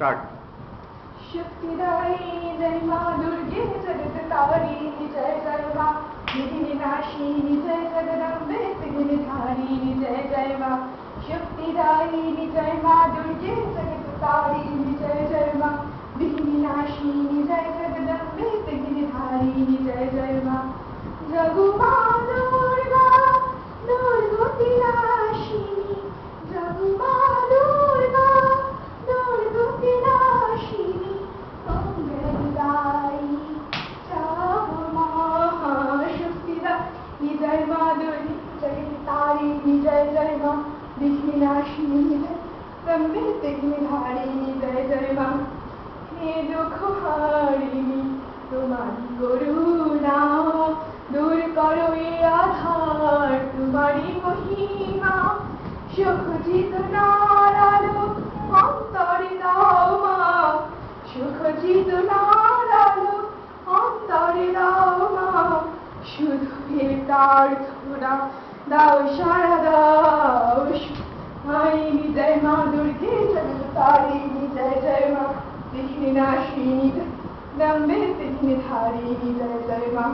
start शक्ति दायिनी जय माँ दुर्गे जगततावरिणी जय जय माँ निधि विनाशिनी जय जगदम्बे सिद्धिधारिणी जय जय माँ शक्ति दायिनी जय माँ दुर्गे जगततावरिणी जय जय जय मा विघ्ननाशिनी जय रम्भे विघ्नधारिणी जय जय मा হে দুঃখ হারিণী তোমারি করুণা দূর করো এ আধার তোমারি মহিমা সুখ জিতনার আলো অন্তরে দাও মা সুখ জিতনার আলো অন্তরে দাও মা শুধু এ প্রার্থনা ദൗഷാരദോഷ് ആയിനി ജയ മാ ദുർഗേ ജഗതാരിണി ജയ ജയ മാ വിഘ്നനാശിനി നമ്പേ വിഘ്നധാരിണി ജയ ജയ മാ